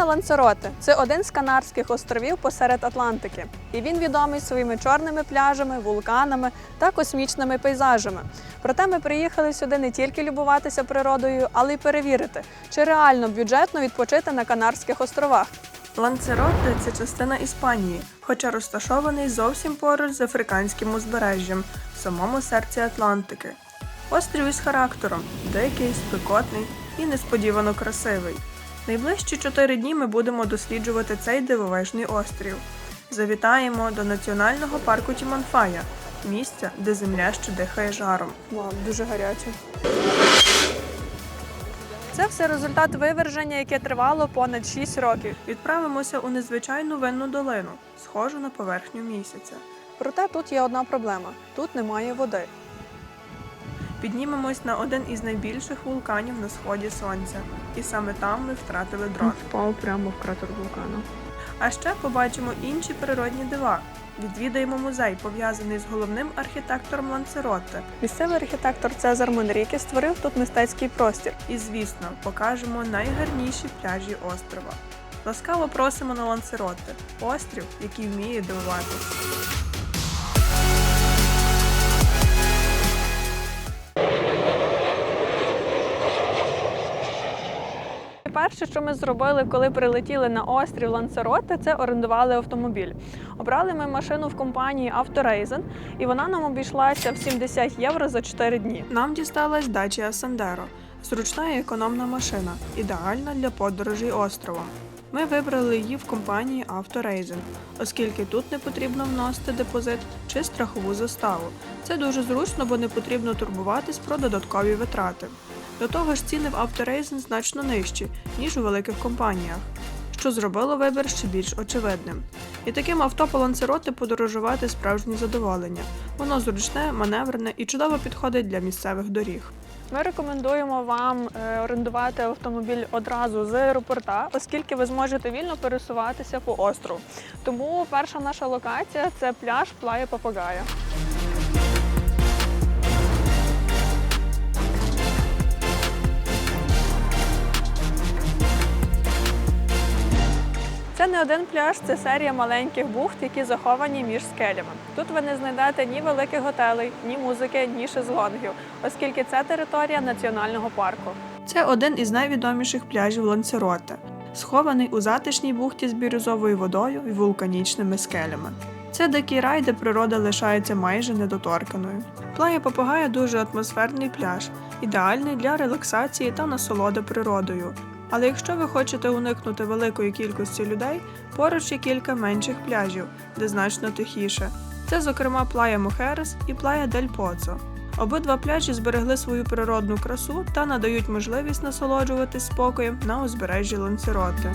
Лагуна Лансароте це один з Канарських островів посеред Атлантики, і він відомий своїми чорними пляжами, вулканами та космічними пейзажами. Проте ми приїхали сюди не тільки любуватися природою, але й перевірити, чи реально бюджетно відпочити на Канарських островах. Ланцеротте це частина Іспанії, хоча розташований зовсім поруч з африканським узбережжям, в самому серці Атлантики. Острів із характером дикий, спекотний і несподівано красивий. Найближчі чотири дні ми будемо досліджувати цей дивовижний острів. Завітаємо до національного парку Тіманфая, місця, де земля ще дихає жаром. Вау, дуже гаряче. Це все результат виверження, яке тривало понад 6 років. Відправимося у незвичайну винну долину, схожу на поверхню місяця. Проте тут є одна проблема: тут немає води. Піднімемось на один із найбільших вулканів на сході сонця, і саме там ми втратили дрон. Впав прямо в кратер вулкану. А ще побачимо інші природні дива. Відвідаємо музей, пов'язаний з головним архітектором Ланцеротте. Місцевий архітектор Цезар Монріке створив тут мистецький простір. І, звісно, покажемо найгарніші пляжі острова. Ласкаво просимо на Ланцеротте, острів, який вміє дивувати. Перше, що ми зробили, коли прилетіли на острів Лансароте, це орендували автомобіль. Обрали ми машину в компанії Авторейзен, і вона нам обійшлася в 70 євро за 4 дні. Нам дісталась Dacia Sandero – зручна і економна машина, ідеальна для подорожей островом. Ми вибрали її в компанії Авторейзен, оскільки тут не потрібно вносити депозит чи страхову заставу. Це дуже зручно, бо не потрібно турбуватись про додаткові витрати. До того ж, ціни в Авторейзен значно нижчі, ніж у великих компаніях, що зробило вибір ще більш очевидним. І таким авто по подорожувати справжнє задоволення. Воно зручне, маневрене і чудово підходить для місцевих доріг. Ми рекомендуємо вам е, орендувати автомобіль одразу з аеропорта, оскільки ви зможете вільно пересуватися по острову. Тому перша наша локація це пляж Плая Папагая. Це не один пляж, це серія маленьких бухт, які заховані між скелями. Тут ви не знайдете ні великих готелей, ні музики, ні шезлонгів, оскільки це територія національного парку. Це один із найвідоміших пляжів Ланцероте, схований у затишній бухті з бірюзовою водою і вулканічними скелями. Це дикий рай, де природа лишається майже недоторканою. Плaya Папагая дуже атмосферний пляж, ідеальний для релаксації та насолоди природою. Але якщо ви хочете уникнути великої кількості людей, поруч є кілька менших пляжів, де значно тихіше. Це, зокрема, Плая Мохерес і Плая Дель Поцо. Обидва пляжі зберегли свою природну красу та надають можливість насолоджуватись спокоєм на узбережжі Ланцероти.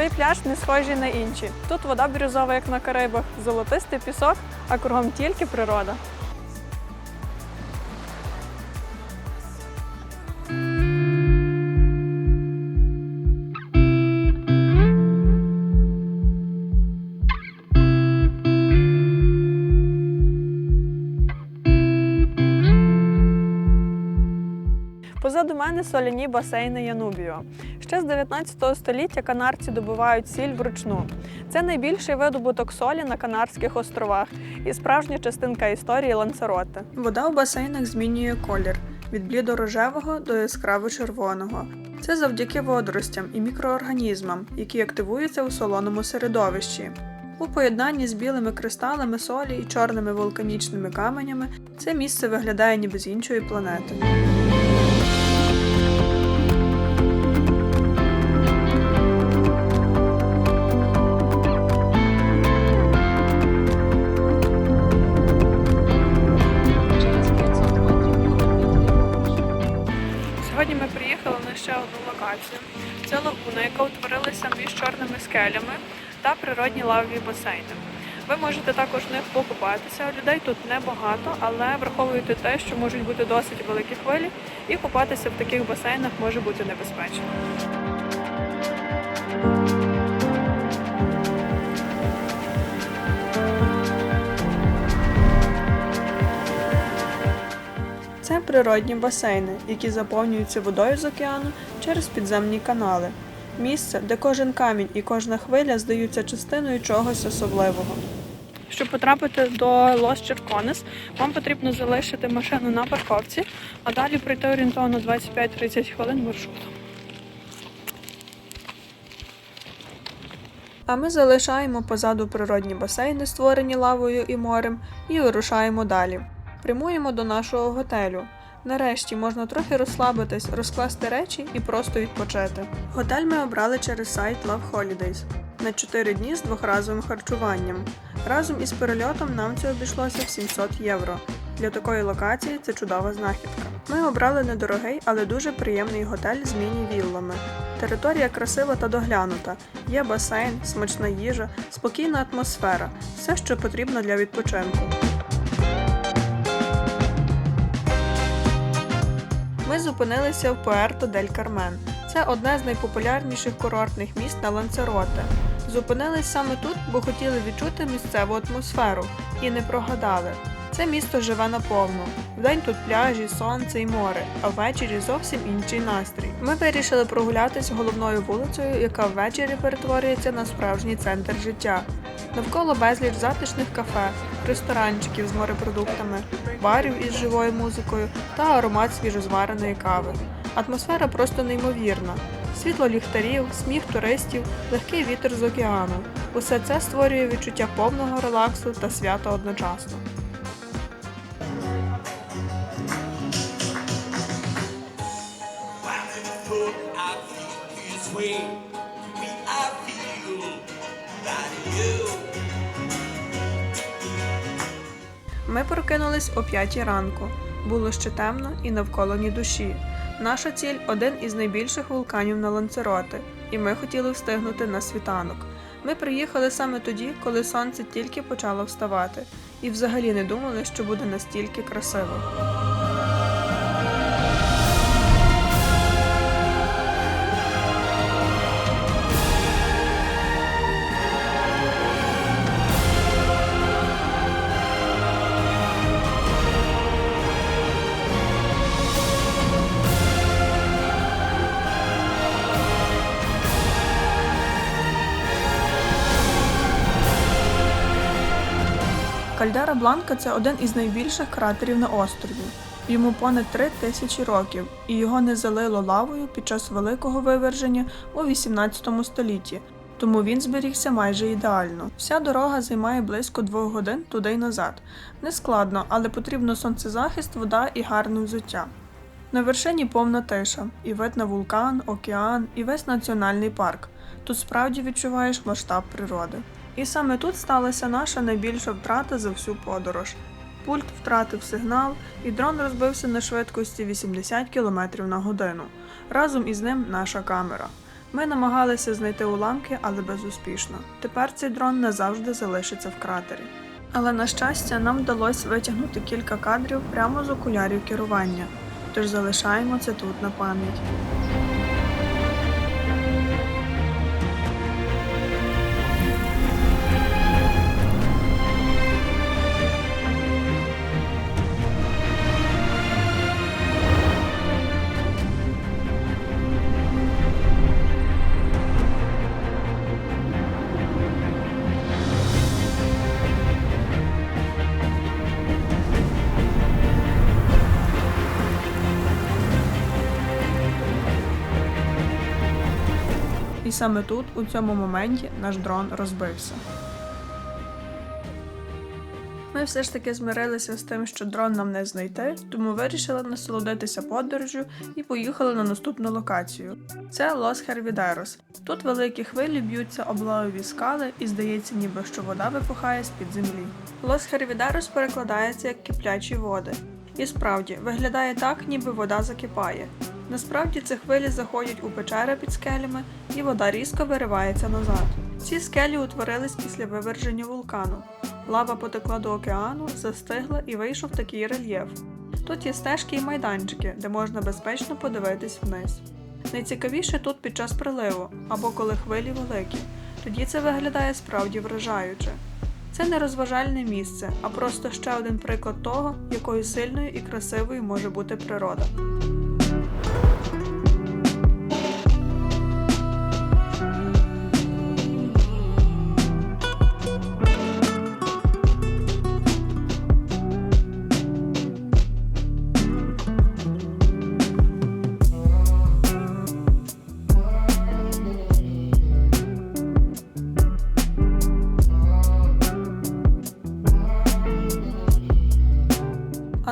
Цей пляж не схожий на інші. Тут вода бірюзова, як на Карибах, золотистий пісок, а кругом тільки природа. Позаду мене соляні басейни Янубіо. Ще з 19 століття канарці добувають сіль вручну. Це найбільший видобуток солі на Канарських островах і справжня частинка історії Лансароте. Вода у басейнах змінює колір від блідо-рожевого до яскраво-червоного. Це завдяки водоростям і мікроорганізмам, які активуються у солоному середовищі. У поєднанні з білими кристалами солі і чорними вулканічними каменями це місце виглядає ніби з іншої планети. скелями та природні лавові басейни. Ви можете також в них покупатися. Людей тут небагато, але враховуйте те, що можуть бути досить великі хвилі, і купатися в таких басейнах може бути небезпечно. Це природні басейни, які заповнюються водою з океану через підземні канали. Місце, де кожен камінь і кожна хвиля здаються частиною чогось особливого. Щоб потрапити до Лос Черконес, вам потрібно залишити машину на парковці, а далі пройти орієнтовно 25-30 хвилин маршрутом. А ми залишаємо позаду природні басейни, створені лавою і морем, і вирушаємо далі. Прямуємо до нашого готелю. Нарешті можна трохи розслабитись, розкласти речі і просто відпочити. Готель ми обрали через сайт Love Holidays на 4 дні з двохразовим харчуванням. Разом із перельотом нам це обійшлося в 700 євро. Для такої локації це чудова знахідка. Ми обрали недорогий, але дуже приємний готель з міні-віллами. Територія красива та доглянута. Є басейн, смачна їжа, спокійна атмосфера, все, що потрібно для відпочинку. Зупинилися в Пуерто дель Кармен. Це одне з найпопулярніших курортних міст на Ланцероте. Зупинились саме тут, бо хотіли відчути місцеву атмосферу і не прогадали. Це місто живе наповну. Вдень тут пляжі, сонце і море, а ввечері зовсім інший настрій. Ми вирішили прогулятись головною вулицею, яка ввечері перетворюється на справжній центр життя. Навколо безліч затишних кафе, ресторанчиків з морепродуктами, барів із живою музикою та аромат свіжозвареної кави. Атмосфера просто неймовірна. Світло ліхтарів, сміх туристів, легкий вітер з океану. Усе це створює відчуття повного релаксу та свята одночасно. Put Ми прокинулись о 5 ранку. Було ще темно і навколо ні душі. Наша ціль один із найбільших вулканів на Ланцероти, і ми хотіли встигнути на світанок. Ми приїхали саме тоді, коли сонце тільки почало вставати, і взагалі не думали, що буде настільки красиво. Кальдера Бланка це один із найбільших кратерів на острові. Йому понад три тисячі років, і його не залило лавою під час великого виверження у 18 столітті, тому він зберігся майже ідеально. Вся дорога займає близько двох годин туди й назад. Не складно, але потрібно сонцезахист, вода і гарне взуття. На вершині повна тиша, і вид на вулкан, океан, і весь національний парк. Тут справді відчуваєш масштаб природи. І саме тут сталася наша найбільша втрата за всю подорож. Пульт втратив сигнал, і дрон розбився на швидкості 80 км на годину. Разом із ним наша камера. Ми намагалися знайти уламки, але безуспішно. Тепер цей дрон назавжди залишиться в кратері. Але на щастя, нам вдалося витягнути кілька кадрів прямо з окулярів керування, тож залишаємо це тут на пам'ять. Саме тут, у цьому моменті, наш дрон розбився. Ми все ж таки змирилися з тим, що дрон нам не знайти, тому вирішили насолодитися подорожю і поїхали на наступну локацію. Це Лос Хервідерос. Тут великі хвилі б'ються облавові скали і здається, ніби що вода випухає з-під землі. Лос Хервідерос перекладається як киплячі води. І справді виглядає так, ніби вода закипає. Насправді ці хвилі заходять у печери під скелями, і вода різко виривається назад. Ці скелі утворились після виверження вулкану. Лава потекла до океану, застигла і вийшов такий рельєф. Тут є стежки і майданчики, де можна безпечно подивитись вниз. Найцікавіше тут під час приливу або коли хвилі великі. Тоді це виглядає справді вражаюче. Це не розважальне місце, а просто ще один приклад того, якою сильною і красивою може бути природа.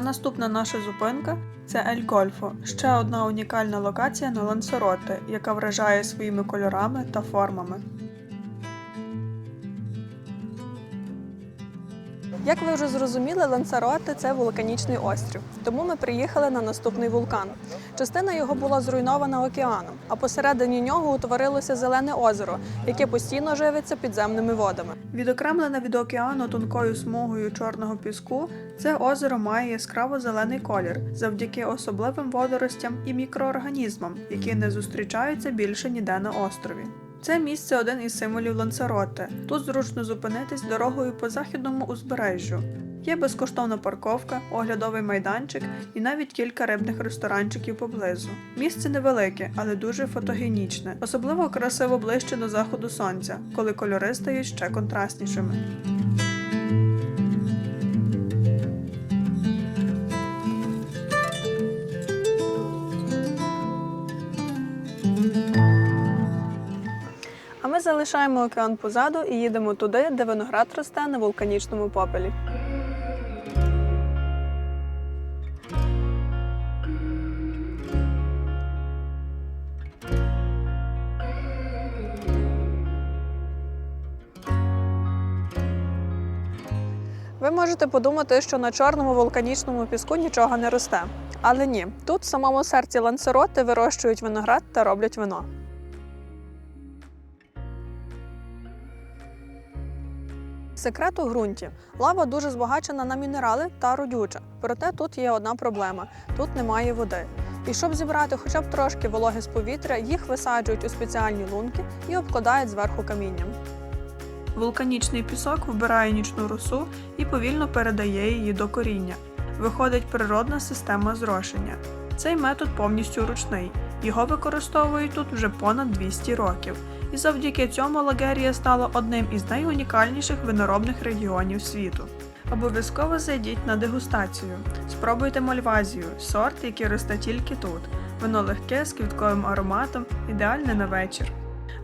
Наступна наша зупинка це Ель Гольфо, ще одна унікальна локація на Лансероте, яка вражає своїми кольорами та формами. Як ви вже зрозуміли, Лансароте це вулканічний острів. Тому ми приїхали на наступний вулкан. Частина його була зруйнована океаном, а посередині нього утворилося зелене озеро, яке постійно живиться підземними водами. Відокремлене від океану тонкою смугою чорного піску, це озеро має яскраво зелений колір завдяки особливим водоростям і мікроорганізмам, які не зустрічаються більше ніде на острові. Це місце один із символів Лансароте. Тут зручно зупинитись дорогою по західному узбережжю. Є безкоштовна парковка, оглядовий майданчик і навіть кілька рибних ресторанчиків поблизу. Місце невелике, але дуже фотогенічне, особливо красиво ближче до заходу сонця, коли кольори стають ще контрастнішими. Залишаємо океан позаду і їдемо туди, де виноград росте на вулканічному попелі. Ви можете подумати, що на чорному вулканічному піску нічого не росте. Але ні, тут в самому серці лансероти вирощують виноград та роблять вино. Секрет у ґрунті. Лава дуже збагачена на мінерали та родюча. Проте тут є одна проблема: тут немає води. І щоб зібрати хоча б трошки вологи з повітря, їх висаджують у спеціальні лунки і обкладають зверху камінням. Вулканічний пісок вбирає нічну росу і повільно передає її до коріння. Виходить природна система зрошення. Цей метод повністю ручний. Його використовують тут вже понад 200 років. І завдяки цьому Лагерія стала одним із найунікальніших виноробних регіонів світу. Обов'язково зайдіть на дегустацію. Спробуйте мальвазію, сорт, який росте тільки тут. Воно легке з квітковим ароматом, ідеальне на вечір.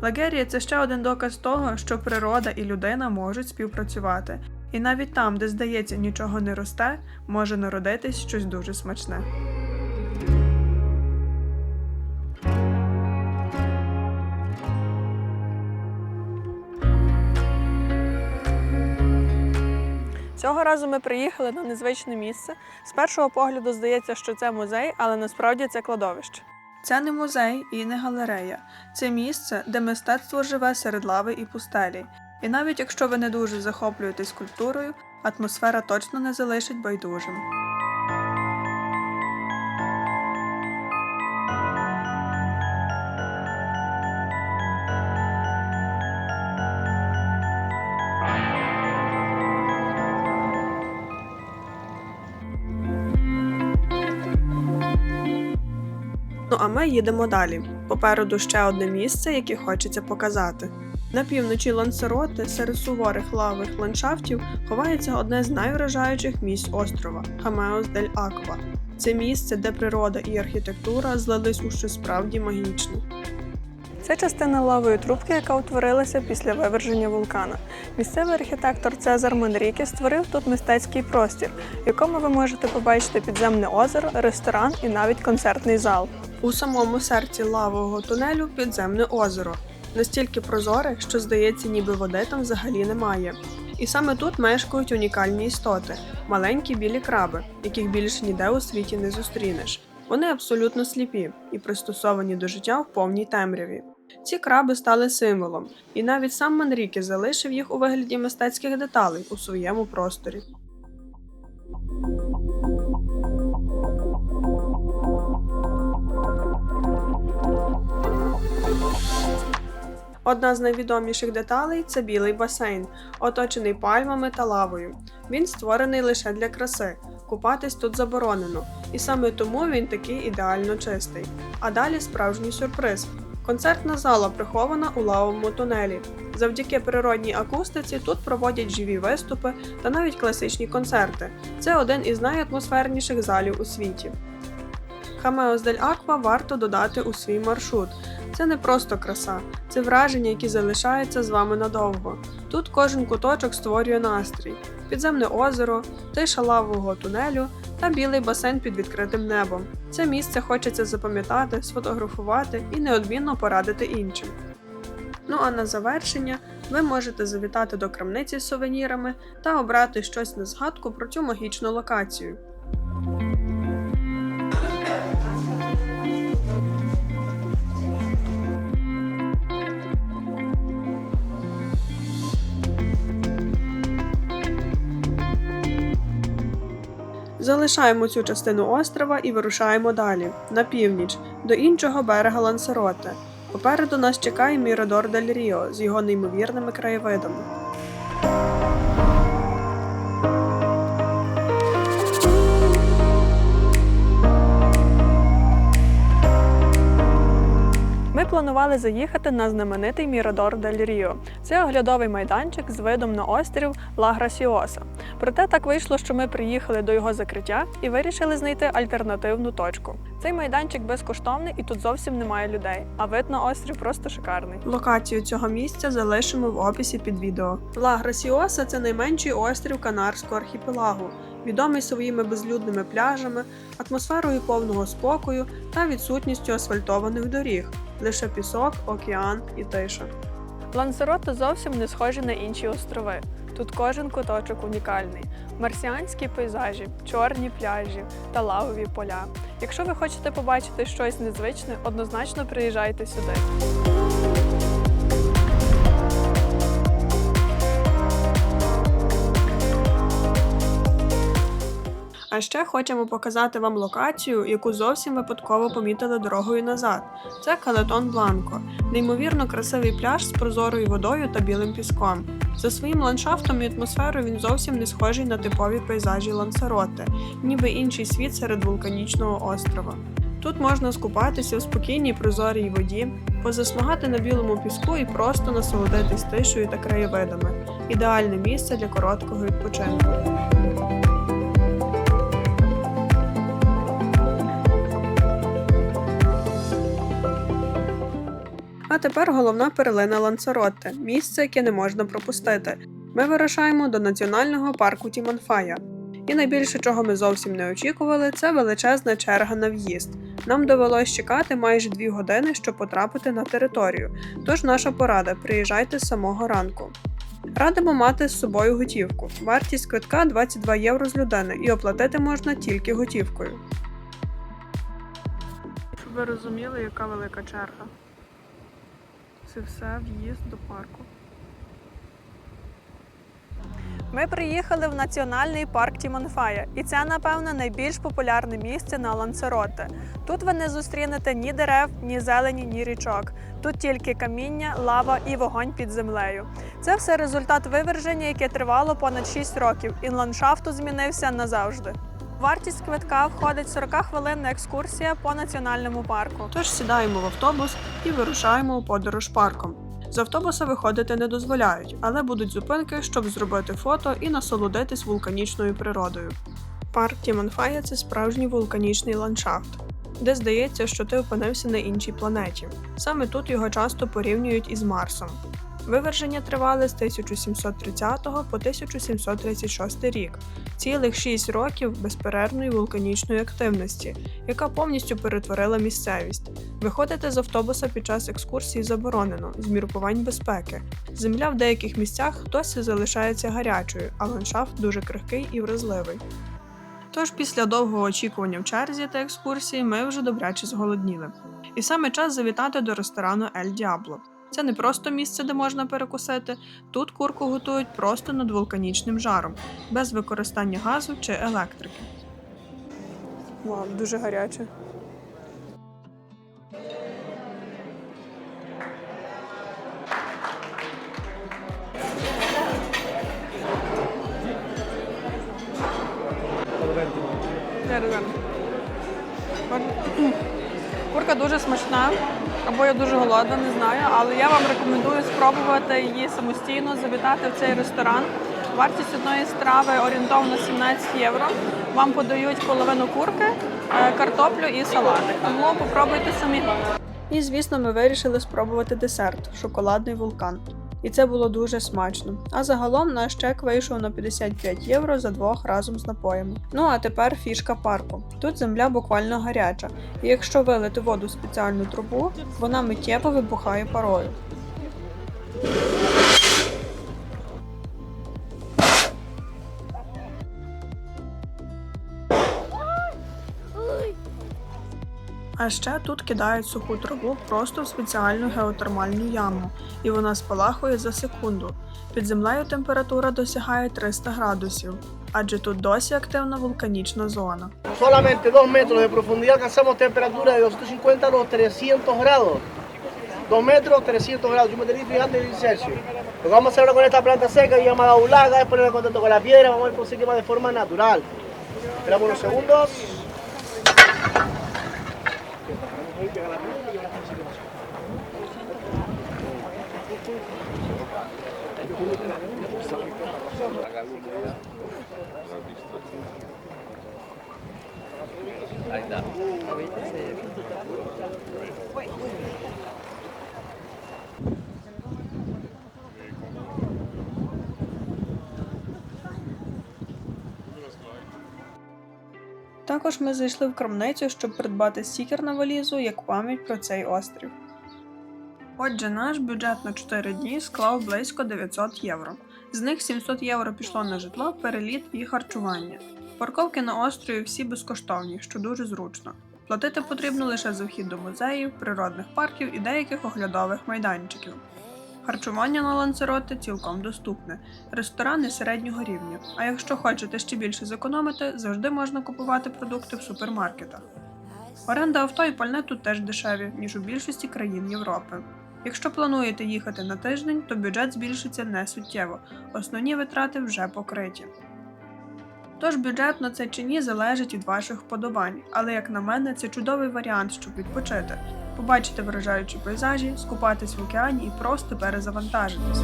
Лагерія це ще один доказ того, що природа і людина можуть співпрацювати. І навіть там, де здається нічого не росте, може народитись щось дуже смачне. Цього разу ми приїхали на незвичне місце. З першого погляду здається, що це музей, але насправді це кладовище. Це не музей і не галерея. Це місце, де мистецтво живе серед лави і пустелі. І навіть якщо ви не дуже захоплюєтесь культурою, атмосфера точно не залишить байдужим. Ми їдемо далі. Попереду ще одне місце, яке хочеться показати. На півночі Лансероти, серед суворих лавих ландшафтів, ховається одне з найвражаючих місць острова Хамеос дель Аква. Це місце, де природа і архітектура злились у щось справді магічне. Це частина лавової трубки, яка утворилася після виверження вулкана. Місцевий архітектор Цезар Манріке створив тут мистецький простір, в якому ви можете побачити підземне озеро, ресторан і навіть концертний зал. У самому серці лавового тунелю підземне озеро, настільки прозоре, що здається, ніби води там взагалі немає. І саме тут мешкають унікальні істоти маленькі білі краби, яких більше ніде у світі не зустрінеш. Вони абсолютно сліпі і пристосовані до життя в повній темряві. Ці краби стали символом, і навіть сам Манріке залишив їх у вигляді мистецьких деталей у своєму просторі. Одна з найвідоміших деталей це білий басейн, оточений пальмами та лавою. Він створений лише для краси. Купатись тут заборонено, і саме тому він такий ідеально чистий. А далі справжній сюрприз. Концертна зала прихована у лавовому тунелі. Завдяки природній акустиці тут проводять живі виступи та навіть класичні концерти. Це один із найатмосферніших залів у світі. Хамеос дель Аква варто додати у свій маршрут. Це не просто краса, це враження, які залишаються з вами надовго. Тут кожен куточок створює настрій: підземне озеро, тиша лавового тунелю та білий басейн під відкритим небом. Це місце хочеться запам'ятати, сфотографувати і неодмінно порадити іншим. Ну а на завершення ви можете завітати до крамниці з сувенірами та обрати щось на згадку про цю магічну локацію. Залишаємо цю частину острова і вирушаємо далі, на північ, до іншого берега Лансероте. Попереду нас чекає Мірадор дель Ріо з його неймовірними краєвидами. Планували заїхати на знаменитий Мірадор дель Ріо. Це оглядовий майданчик з видом на острів Ла Грасіоса. Проте так вийшло, що ми приїхали до його закриття і вирішили знайти альтернативну точку. Цей майданчик безкоштовний і тут зовсім немає людей, а вид на острів просто шикарний. Локацію цього місця залишимо в описі під відео. Ла Грасіоса це найменший острів Канарського архіпелагу, відомий своїми безлюдними пляжами, атмосферою повного спокою та відсутністю асфальтованих доріг, лише пісок, океан і тиша. Лансароте зовсім не схожі на інші острови. Тут кожен куточок унікальний: марсіанські пейзажі, чорні пляжі та лавові поля. Якщо ви хочете побачити щось незвичне, однозначно приїжджайте сюди. А ще хочемо показати вам локацію, яку зовсім випадково помітили дорогою назад. Це Калетон Бланко, неймовірно красивий пляж з прозорою водою та білим піском. За своїм ландшафтом і атмосферою він зовсім не схожий на типові пейзажі Лансароте, ніби інший світ серед вулканічного острова. Тут можна скупатися у спокійній прозорій воді, позасмагати на білому піску і просто насолодитись тишею та краєвидами. Ідеальне місце для короткого відпочинку. Тепер головна перлина Лансаротте – місце, яке не можна пропустити. Ми вирушаємо до національного парку Тіманфая. І найбільше, чого ми зовсім не очікували, це величезна черга на в'їзд. Нам довелось чекати майже дві години, щоб потрапити на територію. Тож наша порада приїжджайте з самого ранку. Радимо мати з собою готівку. Вартість квитка 22 євро з людини, і оплатити можна тільки готівкою. Щоб ви розуміли, яка велика черга. Це все в'їзд до парку. Ми приїхали в національний парк Тімонфая, і це, напевно, найбільш популярне місце на Лансароте. Тут ви не зустрінете ні дерев, ні зелені, ні річок. Тут тільки каміння, лава і вогонь під землею. Це все результат виверження, яке тривало понад 6 років, і ландшафту змінився назавжди. Вартість квитка входить 40 хвилинна екскурсія по національному парку. Тож сідаємо в автобус і вирушаємо у подорож парком. З автобуса виходити не дозволяють, але будуть зупинки, щоб зробити фото і насолодитись вулканічною природою. Парк Тіманфая це справжній вулканічний ландшафт, де здається, що ти опинився на іншій планеті. Саме тут його часто порівнюють із Марсом. Виверження тривали з 1730 по 1736 рік, цілих 6 років безперервної вулканічної активності, яка повністю перетворила місцевість. Виходити з автобуса під час екскурсії заборонено з міркувань безпеки. Земля в деяких місцях досі залишається гарячою, а ландшафт дуже крихкий і вразливий. Тож після довгого очікування в черзі та екскурсії ми вже добряче зголодніли. І саме час завітати до ресторану Ель Діабло. Це не просто місце, де можна перекусити. Тут курку готують просто над вулканічним жаром, без використання газу чи електрики. Вау, дуже гаряче. Або я дуже голодна, не знаю, але я вам рекомендую спробувати її самостійно, завітати в цей ресторан. Вартість одної страви орієнтовно 17 євро. Вам подають половину курки, е, картоплю і салати. Тому попробуйте самі. І, звісно, ми вирішили спробувати десерт шоколадний вулкан. І це було дуже смачно. А загалом наш чек вийшов на 55 євро за двох разом з напоями. Ну а тепер фішка парку. Тут земля буквально гаряча, і якщо вилити воду в спеціальну трубу, вона миттєво вибухає парою. А ще тут кидають суху просто в спеціальну геотермальну яму, і вона спалахує за секунду. Під землею температура досягає 300 градусів, адже тут досі активна вулканічна зона. Solamente 2 metros de profundidad alcanzamos temperatura de 250 a los 300 grados. 2 metros, 300 grados, yo me tenía fijando en Celsius. Lo que vamos a hacer ahora con esta planta seca llamada ulaga es ponerla en contacto con la piedra, vamos a ver cómo se quema de forma natural. Esperamos unos segundos. Ahí está. Також ми зайшли в крамницю, щоб придбати стікер на валізу як пам'ять про цей острів. Отже, наш бюджет на 4 дні склав близько 900 євро. З них 700 євро пішло на житло, переліт і харчування. Парковки на острові всі безкоштовні, що дуже зручно. Платити потрібно лише за вхід до музеїв, природних парків і деяких оглядових майданчиків. Харчування на ланцероти цілком доступне, ресторани середнього рівня. А якщо хочете ще більше зекономити, завжди можна купувати продукти в супермаркетах. Оренда авто і пальне тут теж дешеві, ніж у більшості країн Європи. Якщо плануєте їхати на тиждень, то бюджет збільшиться не суттєво, основні витрати вже покриті. Тож бюджетно це чи ні залежить від ваших вподобань, але як на мене, це чудовий варіант, щоб відпочити, побачити вражаючі пейзажі, скупатись в океані і просто перезавантажитись.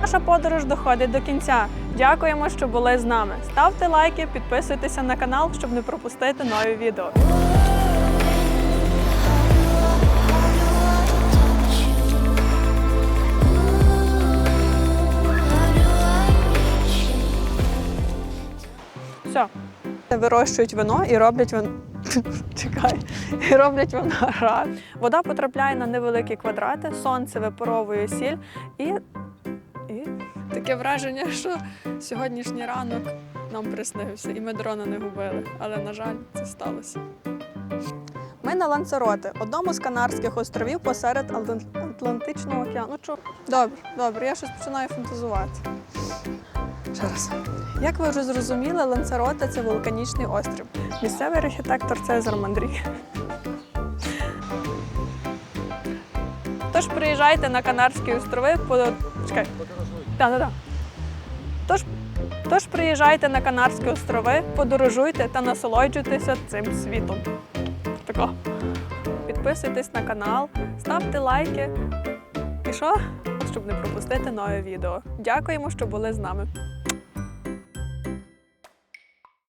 Наша подорож доходить до кінця. Дякуємо, що були з нами. Ставте лайки, підписуйтеся на канал, щоб не пропустити нові відео. Вирощують вино і роблять вино. Чекай, і роблять виноград. Вода потрапляє на невеликі квадрати, сонце випаровує сіль і, і таке враження, що сьогоднішній ранок нам приснився, і ми дрона не губили. Але, на жаль, це сталося. Ми на Ланцероте, одному з Канарських островів посеред Атлантичного океану. Ну. Добре, добре, я щось починаю фантазувати. Ще. Як ви вже зрозуміли, Ланцероте це вулканічний острів. Місцевий архітектор Цезар Мандрій. Тож приїжджайте на Канарські острови по. Чекай. Так, так, так. Тож, тож приїжджайте на Канарські острови, подорожуйте та насолоджуйтеся цим світом. Тако. Підписуйтесь на канал, ставте лайки. І що? Щоб не пропустити нове відео. Дякуємо, що були з нами.